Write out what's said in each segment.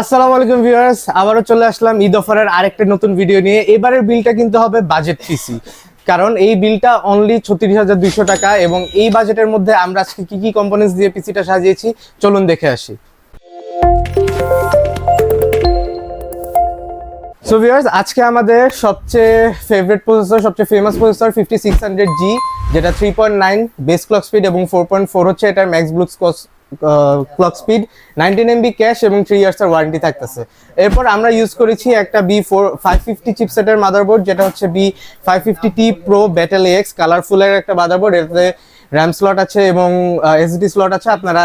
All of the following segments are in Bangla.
আসসালামু আলাইকুম ভিউয়ার্স, আবারও চলে আসলাম ঈদ অফারের আরেকটা নতুন ভিডিও নিয়ে। এবারের বিলটা কিন্তু হবে বাজেট পিসি কারণ এই বিলটা অনলি ছত্রিশ হাজার দুইশো টাকা এবং এই বাজেটের মধ্যে আমরা আজকে কি কি কম্পোনেন্টস দিয়ে পিসিটা সাজিয়েছি, চলুন দেখে আসি। সো ভিউয়ার্স আজকে আমাদের সবচেয়ে ফেভারিট প্রসেসর সবচেয়ে famous processor fifty six hundred G যেটা three point nine base clock speed এবং ফোর পয়েন্ট ফোর হচ্ছে এটার max ব্লুক্স clock speed nineteen MB cache এবং থ্রি ইয়ার্সের ওয়ারেন্টি থাকতেছে। এরপর আমরা ইউজ করেছি একটা বি ফোর ফাইভ ফিফটি চিপসেটের মাদারবোর্ড যেটা হচ্ছে B five fifty T pro battle X কালারফুলের একটা মাদারবোর্ড এটাতে র্যাম স্লট আছে এবং এসডি স্লট আছে, আপনারা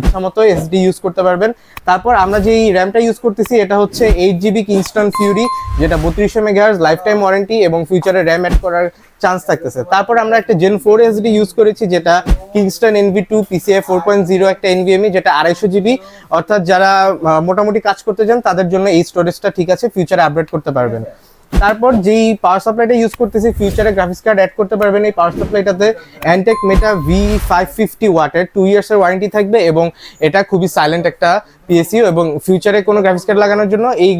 ইচ্ছা মতো এসডি ইউজ করতে পারবেন। তারপর আমরা যেই র্যামটা ইউজ করতেছি, এটা হচ্ছে এইট জিবি কিংস্টন ফিউরি যেটা বত্রিশশো মেগাহার্স লাইফ টাইম ওয়ারেন্টি এবং ফিউচারে র্যাম অ্যাড করার চান্স থাকতেছে। তারপর আমরা একটা জেন ফোর এসডি ইউজ করেছি, যেটা Kingston NV two PCIe four point zero একটা এনভিএমই যেটা আড়াইশো জিবি অর্থাৎ যারা মোটামুটি কাজ করতে চান, তাদের জন্য এই স্টোরেজটা ঠিক আছে ফিউচারে আপডেট করতে পারবেন। তারপর যেই পাওয়ার সাপ্লাইটা ইউজ করতেছি ফিউচারে গ্রাফিক্স কার্ড অ্যাড করতে পারবেন এই power সাপ্লাইটাতে Antec Meta V five fifty ওয়াটের টু ইয়ার্সের ওয়ারেন্টি থাকবে এবং এটা খুবই সাইলেন্ট একটা পিএসইউ এবং ফিউচারে কোনো গ্রাফিক্স কার্ড লাগানোর জন্য এই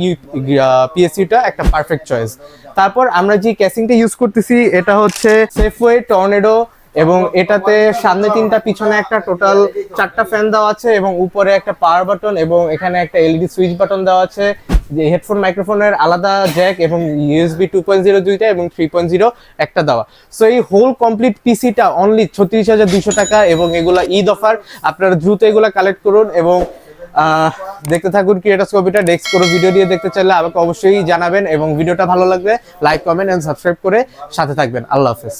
পিএসইউটা একটা পারফেক্ট চয়েস তারপর আমরা যে ক্যাসিংটা ইউজ করতেছি, এটা হচ্ছে সেফওয়ে টর্নেডো এবং এটাতে সামনে তিনটা, পিছনে একটা টোটাল চারটা ফ্যান দেওয়া আছে এবং উপরে একটা পাওয়ার বাটন এবং এখানে একটা এলইডি সুইচ বাটন দেওয়া আছে। যে হেডফোন, মাইক্রোফোনের আলাদা জ্যাক এবং ইউএসবি টু পয়েন্ট জিরো দুইটা এবং থ্রি পয়েন্ট জিরো একটা দেওয়া। সো এই হোল কমপ্লিট পিসিটা অনলি ছত্রিশ হাজার দুশো টাকা এবং এগুলা ঈদ অফার আপনারা দ্রুত এগুলা কালেক্ট করুন এবং দেখতে থাকুন ক্রিয়েটার্স কপিটা নেক্সট কোনো ভিডিও দিয়ে দেখতে চাইলে আমাকে অবশ্যই জানাবেন এবং ভিডিওটা ভালো লাগবে লাইক কমেন্ট অ্যান্ড সাবস্ক্রাইব করে সাথে থাকবেন। আল্লাহ হাফেজ।